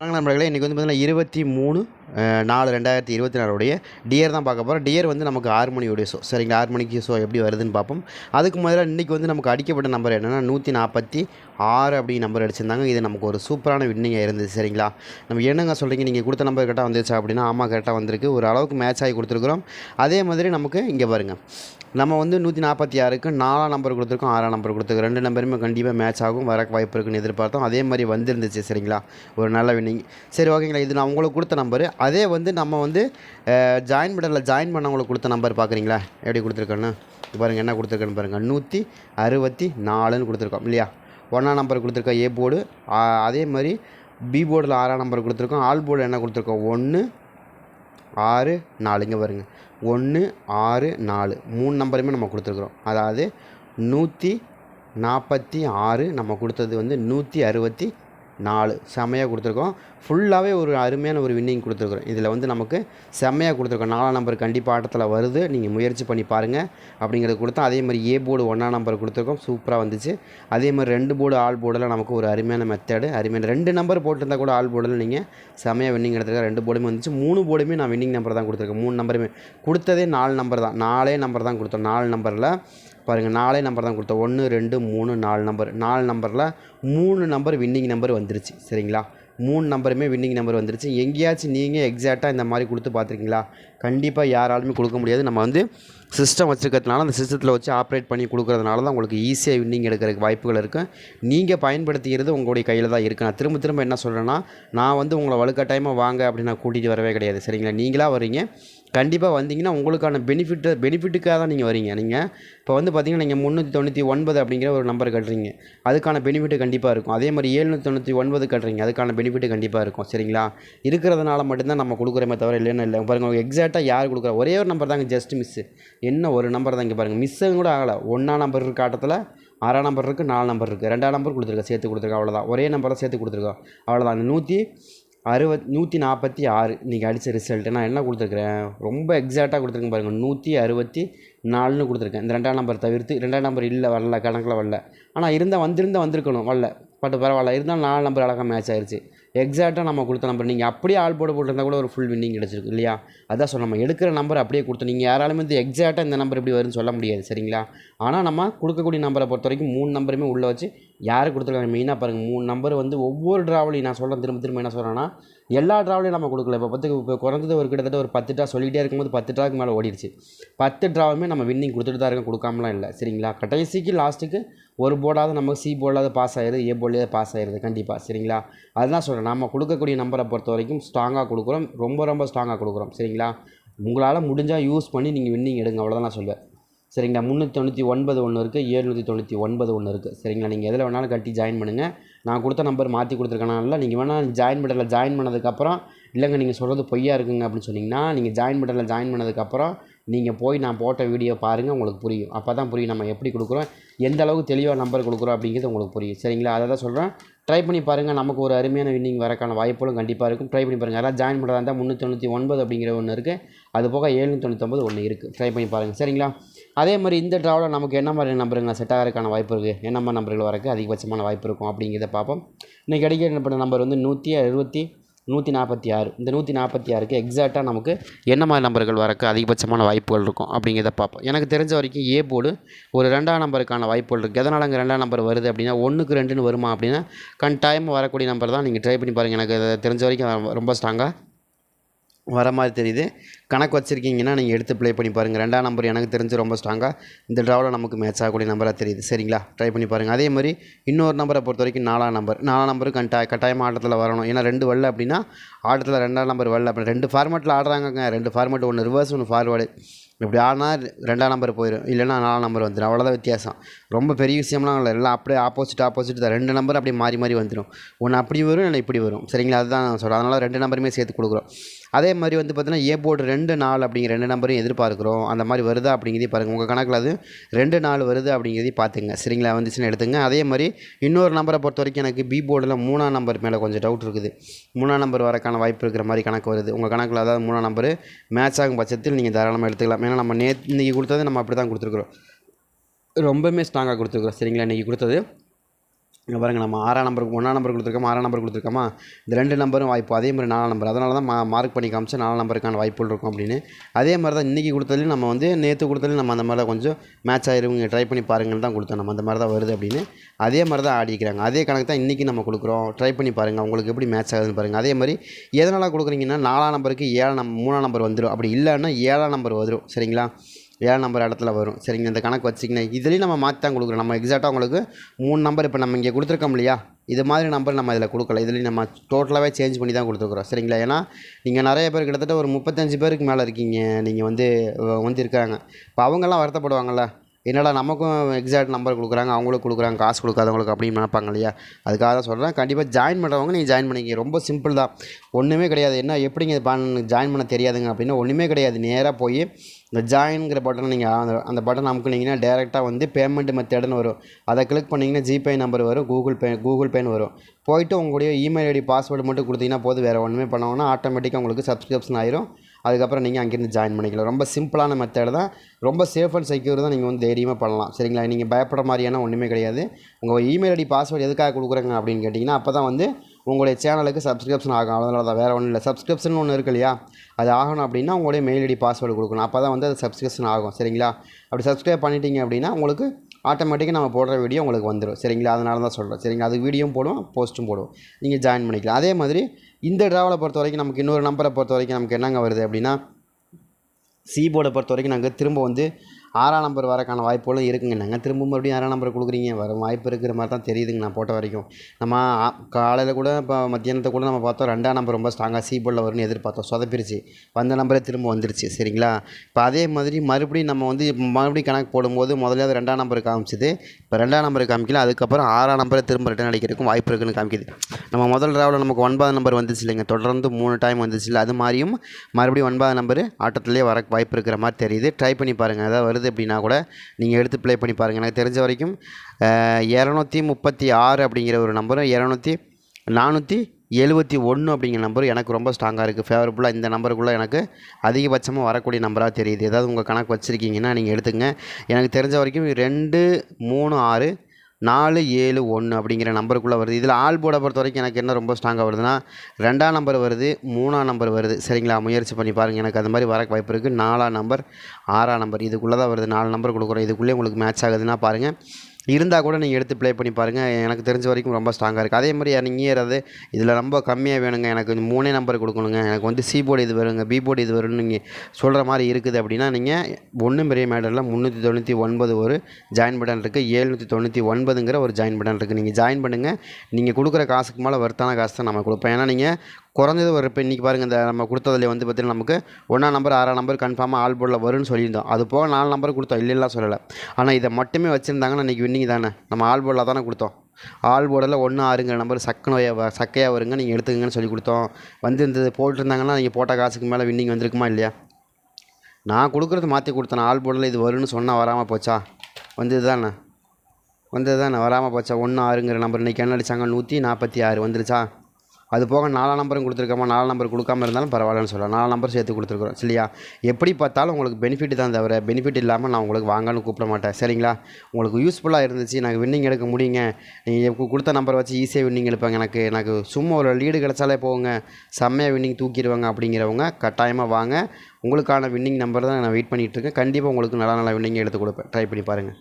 வணக்கம் நண்பர்களே இன்றைக்கி வந்து பார்த்தீங்கன்னா இருபத்தி மூணு நாலு ரெண்டாயிரத்தி இருபத்தி நாலுடைய டியர் தான் பார்க்க போகிறோம் டியர் வந்து நமக்கு ஆறு மணியுடைய ஷோ சரிங்களா? ஆறு மணிக்கு ஷோ எப்படி வருதுன்னு பார்ப்போம். அதுக்கு முதல்ல இன்றைக்கி வந்து நமக்கு அடிக்கப்பட்ட நம்பர் என்னென்னா நூற்றி நாற்பத்தி ஆறு அப்படி நம்பர் அடிச்சிருந்தாங்க. இது நமக்கு ஒரு சூப்பரான வின்னிங்காக இருந்துச்சு சரிங்களா? நம்ம என்னங்க சொல்கிறீங்க நீங்கள் கொடுத்த நம்பர் கரெக்டாக வந்துருச்சா அப்படின்னா ஆமாம் கரெக்டாக வந்திருக்கு. ஒரு அளவுக்கு மேட்ச் ஆகி கொடுத்துருக்குறோம். அதே மாதிரி நமக்கு இங்கே பாருங்கள் நம்ம வந்து நூற்றி நாற்பத்தி ஆறுக்கு நாலாம் நம்பர் கொடுத்துருக்கோம் ஆறாம் நம்பர் கொடுத்துருக்கோம். ரெண்டு நம்பருமே கண்டிப்பாக மேட்ச் ஆகும். வர வாய்ப்பு இருக்குன்னு எதிர்பார்த்தோம். அதே மாதிரி வந்துருந்துச்சு. சரிங்களா? ஒரு நல்ல வின்னிங் சரி ஓகேங்களா இது நான் உங்களுக்கு கொடுத்த நம்பரு அதே வந்து நம்ம வந்து ஜாயின் பட்டனில் ஜாயின் பண்ணவங்களுக்கு கொடுத்த நம்பர் பார்க்குறீங்களா எப்படி கொடுத்துருக்கோன்னு? பாருங்கள் என்ன கொடுத்துருக்கேன்னு பாருங்கள் நூற்றி அறுபத்தி நாலுன்னு கொடுத்துருக்கோம் இல்லையா? ஒன்றாம் நம்பர் கொடுத்துருக்கோம் ஏ போர்டு அதே மாதிரி பி போர்டில் ஆறாம் நம்பர் கொடுத்துருக்கோம் ஆல் போர்டு என்ன கொடுத்துருக்கோம்? ஒன்று ஆறு நாலு. இங்கே பாருங்க. ஒன்று ஆறு நாலு. மூணு நம்பருமே நம்ம கொடுத்துருக்குறோம். அதாவது நூற்றி நாற்பத்தி ஆறு நம்ம கொடுத்தது வந்து நூற்றி அறுபத்தி நாலு செம்மையாக கொடுத்துருக்கோம். ஃபுல்லாகவே ஒரு அருமையான ஒரு வின்னிங் கொடுத்துருக்குறோம். இதில் வந்து நமக்கு செம்மையாக கொடுத்துருக்கோம். நாலாம் நம்பர் கண்டிப்பாக ஆட்டத்தில் வருது. நீங்கள் முயற்சி பண்ணி பாருங்கள் அப்படிங்கிறது கொடுத்தோம் அதே மாதிரி ஏ போர்டு ஒன்றாம் நம்பர் கொடுத்துருக்கோம். சூப்பராக வந்துச்சு. அதே மாதிரி ரெண்டு போர்டு ஆல் போர்டில் நமக்கு ஒரு அருமையான மெத்தடு அருமையான ரெண்டு நம்பர் போட்டிருந்தால் கூட ஆல் போர்டில் நீங்கள் செம்மையாக வின்னிங் எடுத்துருக்க ரெண்டு போர்டுமே வந்துச்சு. மூணு போர்டுமே நான் வின்னிங் நம்பர் தான் கொடுத்துருக்கேன். மூணு நம்பருமே கொடுத்ததே நாலு நம்பர் தான். நாலே நம்பர் தான் கொடுத்தோம். நாலு நம்பரில் பாருங்கள் நாலே நம்பர் தான் கொடுத்தோம். ஒன்று ரெண்டு மூணு நாலு நம்பர் நாலு நம்பரில் மூணு நம்பர் வின்னிங் நம்பர் வந்துருச்சு. சரிங்களா? மூணு நம்பருமே வின்னிங் நம்பர் வந்துருச்சு. எங்கேயாச்சும் நீங்கள் எக்ஸாக்டாக இந்த மாதிரி கொடுத்து பார்த்துருக்கீங்களா? கண்டிப்பாக யாராலுமே கொடுக்க முடியாது. நம்ம வந்து சிஸ்டம் வச்சுருக்கிறதுனால அந்த சிஸ்டத்தில் வச்சு ஆப்ரேட் பண்ணி கொடுக்குறதுனால தான் உங்களுக்கு ஈஸியாக வின்னிங் எடுக்கிறதுக்கு வாய்ப்புகள் இருக்குது நீங்கள் பயன்படுத்திக்கிறது உங்களுடைய கையில் தான் இருக்குது நான் திரும்ப திரும்ப என்ன சொல்கிறேன்னா நான் வந்து உங்களை வலுக்கட்டாயமாக வாங்க அப்படின்னு நான் கூட்டிகிட்டு வரவே கிடையாது. சரிங்களா? நீங்களாக வரீங்க கண்டிப்பாக வந்தீங்கன்னா உங்களுக்கான பெனிஃபிட்டு பெனிஃபிட்டுக்காக தான் நீங்கள் வரீங்க நீங்கள் இப்போ வந்து பார்த்தீங்கன்னா நீங்கள் முந்நூற்றி தொண்ணூற்றி ஒன்பது அப்படிங்கிற ஒரு நம்பர் கட்டுறீங்க. அதுக்கான பெனிஃபிட்டு கண்டிப்பாக இருக்கும். அதே மாதிரி ஏழ்நூற்றி தொண்ணூற்றி ஒன்பது கட்டுறீங்க. அதுக்கான பெனிஃபிட்டு கண்டிப்பாக இருக்கும். சரிங்களா? இருக்கிறதுனால மட்டும்தான் நம்ம கொடுக்குறோமே தவிர இல்லைன்னு இல்லை. பாருங்கள் எக்ஸாக்டாக யார் கொடுக்குறா? ஒரே ஒரு நம்பர் தாங்க ஜஸ்ட் மிஸ்ஸு என்ன ஒரு நம்பர் தான் இங்கே பாருங்கள் மிஸ்ஸும் கூட ஆகலை. ஒன்றா நம்பர் இருக்க ஆட்டத்தில் ஆறாம் நம்பர் இருக்குது நாலு நம்பர் இருக்குது ரெண்டாம் நம்பர் கொடுத்துருக்கேன் சேர்த்து கொடுத்துருக்கேன் அவ்வளோதான் ஒரே நம்பரை சேர்த்து கொடுத்துருக்கோம் அவ்வளோதான் அந்த நூற்றி அறுபத் நூற்றி நாற்பத்தி ஆறு. இன்றைக்கி அடித்த ரிசல்ட்டு நான் என்ன கொடுத்துருக்குறேன்? ரொம்ப எக்ஸாக்டாக கொடுத்துருக்கேன் பாருங்கள் நூற்றி அறுபத்தி நாலுன்னு கொடுத்துருக்கேன். இந்த ரெண்டாம் நம்பர் தவிர்த்து ரெண்டாம் நம்பர் இல்லை வரல கணக்கில் வரல. ஆனால் இருந்தால் வந்திருந்தால் வந்திருக்கணும் வரல. பட் பரவாயில்ல இருந்தாலும் நாலு நம்பர் அழகாக மேட்ச் ஆயிடுச்சு எக்ஸாக்டாக நம்ம கொடுத்த நம்பர் நீங்கள் அப்படியே ஆள் போட போட்டிருந்தா கூட ஒரு ஃபுல் வின்னிங் கிடச்சிருக்கு இல்லையா? அதான் சொல்ல நம்ம எடுக்கிற நம்பர் அப்படியே கொடுத்து நீங்கள் யாராலுமே வந்து எக்ஸாக்டாக இந்த நம்பர் எப்படி வரும்னு சொல்ல முடியாது சரிங்களா? ஆனால் நம்ம கொடுக்கக்கூடிய நம்பரை பொறுத்த வரைக்கும் மூணு நம்பருமே உள்ளே வச்சு யார் கொடுத்துருக்காங்க? மெயினாக பாருங்கள் மூணு நம்பர் வந்து ஒவ்வொரு ட்ராவலையும் நான் சொல்கிறேன் திரும்ப திரும்ப என்ன சொல்கிறேன்னா எல்லா ட்ராவலையும் நம்ம கொடுக்கல. இப்போ பத்து இப்போ குறைஞ்சது ஒரு கிட்டத்தட்ட ஒரு பத்து ட்ரா சொல்லிகிட்டே இருக்கும்போது பத்து ட்ராவுக்கு மேலே ஓடிடுச்சு. பத்து ட்ராவுமே நம்ம வின்னிங் கொடுத்துட்டு தான் இருக்கோம். கொடுக்காமலாம் இல்லை. சரிங்களா? கடைசிக்கு லாஸ்ட்டுக்கு ஒரு போர்டாவது நமக்கு சி போர்டாவது பாஸ் ஆயிடுது ஏ போர்ட்லேயே பாஸ் ஆயிடுது கண்டிப்பாக சரிங்களா? அதுதான் சொல்கிறேன் நம்ம கொடுக்கக்கூடிய நம்பரை பொறுத்த வரைக்கும் ஸ்ட்ராங்காக கொடுக்குறோம். ரொம்ப ரொம்ப ஸ்ட்ராங்காக கொடுக்குறோம். சரிங்களா? உங்களால் முடிஞ்சால் யூஸ் பண்ணி நீங்கள் வின்னிங் எடுங்க. அவ்வளோதான் நான் சொல்லுவேன் சரிங்களா? முந்நூற்றி தொண்ணூற்றி ஒன்பது ஒன்று இருக்குது ஏழ்நூற்றி தொண்ணூற்றி ஒன்பது ஒன்று இருக்குது சரிங்களா? நீங்கள் எதில் வேணாலும் கட்டி ஜாயின் பண்ணுங்கள் நான் கொடுத்த நம்பர் மாற்றி கொடுத்துருக்கனால நீங்கள் வேணால் ஜாயின் பட்டனில் ஜாயின் பண்ணதுக்கப்புறம் இல்லைங்க நீங்கள் சொல்கிறது பொய்யா இருக்குங்க அப்படின்னு சொன்னீங்கன்னா நீங்கள் ஜாயின் பட்டனில் ஜாயின் பண்ணதுக்கப்புறம் நீங்கள் போய் நான் போட்ட வீடியோ பாருங்கள் உங்களுக்கு புரியும். அப்போ தான் புரியும் நம்ம எப்படி கொடுக்குறோம் எந்த அளவுக்கு தெளிவாக நம்பர் கொடுக்குறோம் அப்படிங்கிறது உங்களுக்கு புரியும். சரிங்களா? அதை தான் சொல்கிறேன் ட்ரை பண்ணி பாருங்கள் நமக்கு ஒரு அருமையான வின்னிங் வரக்கான வாய்ப்புகளும் கண்டிப்பாக இருக்கும். ட்ரை பண்ணி பாருங்கள் யாராவது ஜாயின் பண்ணுறதா இருந்தால் முந்நூற்றி தொண்ணூற்றி ஒன்பது அப்படிங்கிற ஒன்று இருக்குது அது போக ஏழு தொண்ணூற்றொம்பது ஒன்று இருக்குது ட்ரை பண்ணி பாருங்கள் சரிங்களா? அதே மாதிரி இந்த ட்ராவில் நமக்கு என்ன மாதிரி நம்பருங்க செட் ஆகிறதுக்கான வாய்ப்பு இருக்குது என்ன மாதிரி நம்பர்கள் வரக்கு அதிகபட்சமான வாய்ப்பு இருக்கும் அப்படிங்கிறத பார்ப்போம். இன்றைக்கி கிடைக்கிற நம்பர் வந்து நூற்றி அறுபத்தி நூற்றி நாற்பத்தி ஆறு. இந்த நூற்றி நாற்பத்தி ஆறுக்கு எக்ஸாக்டாக நமக்கு என்ன மாதிரி நம்பர்கள் வரக்கு அதிகபட்சமான வாய்ப்புகள் இருக்கும் அப்படிங்கிறத பார்ப்போம். எனக்கு தெரிஞ்ச வரைக்கும் ஏ போர்டு ஒரு ரெண்டாம் நம்பருக்கான வாய்ப்புகள் இருக்குது எதனால் அங்கே ரெண்டாம் நம்பர் வருது அப்படின்னா ஒன்றுக்கு ரெண்டுன்னு வருமா அப்படின்னா கட்டாயமாக வரக்கூடிய நம்பர் தான் நீங்கள் ட்ரை பண்ணி பாருங்கள் எனக்கு தெரிஞ்ச வரைக்கும் ரொம்ப ஸ்ட்ராங்காக வர மாதிரி தெரியுது. கணக்கு வச்சுருக்கீங்கன்னா நீங்கள் எடுத்து ப்ளே பண்ணி பாருங்கள் ரெண்டாம் நம்பர் எனக்கு தெரிஞ்சு ரொம்ப ஸ்ட்ராங்காக இந்த ட்ராவில் நமக்கு மேட்ச் ஆகக்கூடிய நம்பராக தெரியுது. சரிங்களா? ட்ரை பண்ணி பாருங்கள் அதே மாதிரி இன்னொரு நம்பரை பொறுத்த வரைக்கும் நாலாம் நம்பர் நாலாம் நம்பரும் கண்டா கட்டாயமாக ஆட்டத்தில் வரணும். ஏன்னா ரெண்டு வரல அப்படின்னா ஆட்டத்தில் ரெண்டாம் நம்பர் வரல. அப்படின்னா ரெண்டு ஃபார்மேட்டில் ஆடுறாங்கங்க. ரெண்டு ஃபார்மேட் ஒன்று ரிவர்ஸ் ஒன்று ஃபார்வேர்டு இப்படி ஆனால் ரெண்டாம் நம்பர் போயிடும் இல்லைன்னா நாலாம் நம்பர் வந்துடும் அவ்வளோதான் வித்தியாசம். ரொம்ப பெரிய விஷயம்லாம் இல்லை. எல்லாம் அப்படியே ஆப்போசிட் ஆப்போசிட் தான். ரெண்டு நம்பர் அப்படியே மாறி மாறி வந்துடும் ஒன்று அப்படி வரும் இல்லை இப்படி வரும். சரிங்களா? அதுதான் நான் சொல்கிறேன் அதனால் ரெண்டு நம்பருமே சேர்த்து கொடுக்குறோம். அதே மாதிரி வந்து பார்த்தீங்கன்னா ஏ போர்டு ரெண்டு நாள் அப்படிங்கிற ரெண்டு நம்பரையும் எதிர்பார்க்குறோம். அந்த மாதிரி வருதா அப்படிங்கிறதையும் பாருங்கள் உங்கள் கணக்கில் அது ரெண்டு நாள் வருது அப்படிங்கிறதையும் பார்த்துங்க. சரிங்களா? வந்துச்சுன்னு எடுத்துங்க. அதே மாதிரி இன்னொரு நம்பரை பொறுத்த வரைக்கும் எனக்கு பி போர்டில் மூணாம் நம்பர் மேலே கொஞ்சம் டவுட் இருக்குது. மூணாம் நம்பர் வரக்கான வாய்ப்பு இருக்கிற மாதிரி கணக்கு வருது. உங்கள் கணக்கில் அதாவது மூணாம் நம்பர் மேட்ச் ஆகும் பட்சத்தில் நீங்கள் தாராளமாக எடுத்துக்கலாம். ஏன்னா நம்ம நே இன்றைக்கி கொடுத்தது நம்ம அப்படி தான் கொடுத்துருக்குறோம். ரொம்பவுமே ஸ்ட்ராங்காக கொடுத்துருக்குறோம். சரிங்களா? இன்றைக்கி கொடுத்தது. இங்கே பாருங்கள் நம்ம ஆறாம் நம்பருக்கு ஒன்றாம் நம்பர் கொடுத்துருக்கோமா ஆறாம் நம்பர் கொடுத்துருக்கோமா? இந்த ரெண்டு நம்பரும் வாய்ப்பு அதே மாதிரி நாலாம் நம்பர் அதனால தான் மா மார்க் பண்ணி காமிச்சு நாலாம் நம்பருக்கான வாய்ப்புகள் இருக்கும் அப்படின்னு. அதே மாதிரி தான் இன்றைக்கி கொடுத்ததுலையும் நம்ம வந்து நேற்று கொடுத்ததுலையும் நம்ம அந்த மாதிரி தான் கொஞ்சம் மேட்ச் ஆகிருவங்க ட்ரை பண்ணி பாருங்கன்னு தான் கொடுத்தோம். நம்ம அந்த மாதிரி தான் வருது அப்படின்னு. அதே மாதிரி தான் ஆடிக்கிறாங்க அதே கணக்கு தான் இன்றைக்கி நம்ம கொடுக்குறோம். ட்ரை பண்ணி பாருங்கள் உங்களுக்கு எப்படி மேட்ச் ஆகுதுன்னு பாருங்கள் அதே மாதிரி எதனால் கொடுக்குறீங்கன்னா நாலாம் நம்பருக்கு ஏழாம் நம் மூணாம் நம்பர் வந்துடும் அப்படி இல்லைன்னா ஏழாம் நம்பர் வந்துடும் சரிங்களா? ஏழாம் நம்பர் இடத்துல வரும். சரிங்க இந்த கணக்கு வச்சிங்கன்னா இதுலேயும் நம்ம மாற்றி தான் கொடுக்குறோம். நம்ம எக்ஸாக்டாக உங்களுக்கு மூணு நம்பர் இப்போ நம்ம இங்கே கொடுத்துருக்கோம் இல்லையா? இது மாதிரி நம்பர் நம்ம இதில் கொடுக்கல. இதுலேயும் நம்ம டோட்டலாகவே சேஞ்ச் பண்ணி தான் கொடுத்துருக்குறோம். சரிங்களா? ஏன்னா நீங்கள் நிறைய பேர் கிட்டத்தட்ட ஒரு முப்பத்தஞ்சு பேருக்கு மேலே இருக்கீங்க. நீங்கள் வந்து வந்து இருக்காங்க இப்போ அவங்கெல்லாம் வருத்தப்படுவாங்கள்ல என்னடா நமக்கும் எக்ஸாக்ட் நம்பர் கொடுக்குறாங்க அவங்களுக்கு கொடுக்குறாங்க காசு கொடுக்காதவங்களுக்கு அப்படின்னு நினைப்பாங்க இல்லையா? அதுக்காக தான் சொல்கிறேன் கண்டிப்பாக ஜாயின் பண்ணுறவங்க நீங்கள் ஜாயின் பண்ணிக்க ரொம்ப சிம்பிள் தான். ஒன்றுமே கிடையாது. என்ன எப்படிங்க ஜாயின் பண்ண தெரியாதுங்க அப்படின்னா ஒன்றுமே கிடையாது. நேராக போய் இந்த ஜாயின்ங்கிற பட்டனை நீங்கள் அந்த அந்த பட்டன் அமுக்குனீங்கன்னா டேரெக்டாக வந்து பேமெண்ட் மெத்தடுன்னு வரும். அதை கிளிக் பண்ணிங்கன்னா ஜிபே நம்பர் வரும் கூகுள் பே கூகுள் பேன்னு வரும். போயிட்டு உங்களுடைய இமெயில் ஐடி பாஸ்வேர்டு மட்டும் கொடுத்தீங்கன்னா போதும். வேறு ஒன்றுமே பண்ணோன்னா ஆட்டோமேட்டிக்காக உங்களுக்கு சப்ஸ்கிரிப்ஷன் ஆயிரும். அதுக்கப்புறம் நீங்கள் அங்கேருந்து ஜாயின் பண்ணிக்கலாம். ரொம்ப சிம்பிளான மெத்தட் தான். ரொம்ப சேஃப் அண்ட் செக்யூர் தான் நீங்கள் வந்து தைரியமாக பண்ணலாம். சரிங்களா? நீங்கள் பயப்படுற மாதிரியான ஒன்றுமே கிடையாது. உங்கள் இமெயில் ஐடி பாஸ்வேர்டு எதுக்காக கொடுக்குறாங்க அப்படின்னு கேட்டிங்கன்னா அப்போ தான் வந்து உங்களுடைய சேனலுக்கு சப்ஸ்கிரிப்ஷன் ஆகும். அதனால தான் வேறு ஒன்றும் இல்லை. சப்ஸ்கிரிப்ஷன் ஒன்று இருக்கு இல்லையா? அது ஆகணும் அப்படின்னா உங்களுடைய மெயில் ஐடி பாஸ்வேர்டு கொடுக்கணும். அப்போ தான் வந்து அது சப்ஸ்கிரிப்ஷன் ஆகும். சரிங்களா? அப்படி சப்ஸ்கிரைப் பண்ணிட்டீங்க அப்படின்னா உங்களுக்கு ஆட்டோமேட்டிக்காக நம்ம போடுற வீடியோ உங்களுக்கு வந்துடும் சரிங்களா? அதனால தான் சொல்கிறேன் சரிங்களா? அது வீடியோவும் போடுவோம் போஸ்ட்டும் போடுவோம் நீங்கள் ஜாயின் பண்ணிக்கலாம். அதே மாதிரி இந்த ட்ராவலை பொறுத்த வரைக்கும் நமக்கு இன்னொரு நம்பரை பொறுத்த வரைக்கும் நமக்கு என்னங்க வருது அப்படின்னா சி போர்டை பொறுத்த வரைக்கும் நாங்கள் திரும்ப வந்து ஆறாம் நம்பர் வரக்கான வாய்ப்புகளும் இருக்குங்க. நாங்கள் திரும்ப மறுபடியும் ஆறாம் நம்பர் கொடுக்குறீங்க? வர வாய்ப்பு இருக்கிற மாதிரி தான் தெரியுதுங்க நான் போட்ட வரைக்கும். நம்ம காலையில் கூட இப்போ மத்தியானத்தை கூட நம்ம பார்த்தோம். ரெண்டாம் நம்பர் ரொம்ப ஸ்ட்ராங்காக சி போர்டில் வரும்னு எதிர்பார்த்தோம். சொதப்பிருச்சு. வந்த நம்பரே திரும்ப வந்துருச்சு. சரிங்களா? இப்போ அதே மாதிரி மறுபடியும் நம்ம வந்து மறுபடியும் கணக்கு போடும்போது முதல்ல அது ரெண்டாம் நம்பர் காமிச்சிது. இப்போ ரெண்டாம் நம்பர் காமிக்கல. அதுக்கப்புறம் ஆறாம் நம்பரை திரும்ப ரிட்டன் அடிக்கிறதுக்கும் வாய்ப்பு இருக்குன்னு காமிக்குது. நம்ம முதல் ராவில் நமக்கு ஒன்பதாம் நம்பர் வந்துச்சு இல்லைங்க. தொடர்ந்து மூணு டைம் வந்துச்சு இல்லை. அது மாதிரியும் மறுபடியும் ஒன்பதாம் நம்பர் ஆட்டத்துலேயே வர வாய்ப்பு இருக்கிற மாதிரி தெரியுது. ட்ரை பண்ணி பாருங்கள் அதாவது வருது அப்படின்னா கூட நீங்கள் எடுத்து ப்ளே பண்ணி பாருங்கள் எனக்கு தெரிஞ்ச வரைக்கும் இரநூத்தி முப்பத்தி ஆறு அப்படிங்கிற ஒரு நம்பரும் இரநூத்தி நானூற்றி எழுபத்தி ஒன்று அப்படிங்கிற நம்பர் எனக்கு ரொம்ப ஸ்ட்ராங்காக இருக்குது ஃபேவரபுளாக இந்த நம்பருக்குள்ளே எனக்கு அதிகபட்சமாக வரக்கூடிய நம்பராக தெரியுது. ஏதாவது உங்கள் கணக்கு வச்சுருக்கீங்கன்னா நீங்கள் எடுத்துங்க எனக்கு தெரிஞ்ச வரைக்கும் ரெண்டு மூணு ஆறு நாலு ஏழு ஒன்று அப்படிங்கிற நம்பருக்குள்ளே வருது. இதில் ஆல் போர்டை பொறுத்த வரைக்கும் எனக்கு என்ன ரொம்ப ஸ்ட்ராங்காக வருதுன்னா ரெண்டாம் நம்பர் வருது மூணாம் நம்பர் வருது. சரிங்களா? முயற்சி பண்ணி பாருங்கள் எனக்கு அது மாதிரி வர வாய்ப்பு இருக்குது நாலாம் நம்பர் ஆறாம் நம்பர். இதுக்குள்ளே தான் வருது. நாலு நம்பர் கொடுக்குறோம். இதுக்குள்ளே உங்களுக்கு மேட்ச் ஆகுதுன்னா பாருங்கள் இருந்தால் கூட நீங்கள் எடுத்து ப்ளே பண்ணி பாருங்கள் எனக்கு தெரிஞ்ச வரைக்கும் ரொம்ப ஸ்ட்ராங்காக இருக்குது அதே மாதிரி நீங்கள் ஏறாது இதில் ரொம்ப கம்மியாக வேணுங்க. எனக்கு இந்த மூணே நம்பர் கொடுக்கணுங்க. எனக்கு வந்து சி போர்டு இது வருங்க. பி போர்டு இது வரும்னு நீங்கள் சொல்கிற மாதிரி இருக்குது அப்படின்னா நீங்கள் ஒன்றும் பெரிய மேடரில் முந்நூற்றி தொண்ணூற்றி ஒன்பது ஒரு ஜாயின் பட்டன் இருக்குது ஏழ்நூற்றி தொண்ணூற்றி ஒன்பதுங்கிற ஒரு ஜாயின் பட்டன் இருக்குது நீங்கள் ஜாயின் பண்ணுங்கள் நீங்கள் கொடுக்குற காசுக்கு மேலே வர்த்தான காசு தான் நம்ம கொடுப்போம். ஏன்னா நீங்கள் குறைஞ்சது ஒரு இப்போ இன்றைக்கி பாருங்கள் இந்த நம்ம கொடுத்ததுல வந்து பார்த்திங்கன்னா நமக்கு ஒன்றா நம்பர் ஆறாம் நம்பர் கன்ஃபார்மாக ஆல் போர்டில் வரும்னு சொல்லியிருந்தோம். அது போக நாலு நம்பர் கொடுத்தோம். இல்லைலாம் சொல்லலை. ஆனால் இதை மட்டுமே வச்சுருந்தாங்கன்னா இன்றைக்கி வின்னிங் தானே? நம்ம ஆல் போர்டில் தானே கொடுத்தோம். ஆல் போர்டில் ஒன்று ஆறுங்கிற நம்பர் சக்கன சக்கையாக வருங்க நீங்கள் எடுத்துக்கங்கன்னு சொல்லி கொடுத்தோம். வந்து இந்த போட்டிருந்தாங்கன்னா நீங்கள் போட்ட காசுக்கு மேலே வின்னிங் வந்திருக்குமா இல்லையா? நான் கொடுக்குறது மாற்றி கொடுத்தேன். ஆல் போர்டில் இது வரும்னு சொன்னால் வராமல் போச்சா? வந்தது தானே? வந்தது தானே? வராமல் போச்சா? ஒன்று ஆறுங்கிற நம்பர் இன்றைக்கி என்ன அடிச்சாங்க? நூற்றி நாற்பத்தி ஆறு. வந்துருச்சா? அது போக நாலாம் நம்பரும் கொடுத்துருக்கோமா? நாலு நம்பர் கொடுக்காம இருந்தாலும் பரவாயில்லன்னு சொல்லலாம். நாலு நம்பர் சேர்த்து கொடுத்துருக்குறோம். இல்லையா எப்படி பார்த்தாலும் உங்களுக்கு பெனிஃபிட் தான் தவிர பெனிஃபிட் இல்லாமல் நான் உங்களுக்கு வாங்கன்னு கூப்பிட மாட்டேன். சரிங்களா? உங்களுக்கு யூஸ்ஃபுல்லாக இருந்துச்சு. நாங்கள் வின்னிங் எடுக்க முடியுங்க. நீங்கள் கொடுத்த நம்பர் வச்சு ஈஸியாக வின்னிங் எடுப்பாங்க. எனக்கு எனக்கு சும்மா ஒரு லீடு கிடச்சாலே போங்க செம்மையாக வின்னிங் தூக்கிடுவாங்க அப்படிங்கிறவங்க கட்டாயமாக வாங்க. உங்களுக்கான வின்னிங் நம்பர் தான் நான் வெயிட் பண்ணிகிட்ருக்கேன் கண்டிப்பாக உங்களுக்கு நல்ல நல்ல வின்னிங் எடுத்து கொடுப்பேன். ட்ரை பண்ணி பாருங்கள்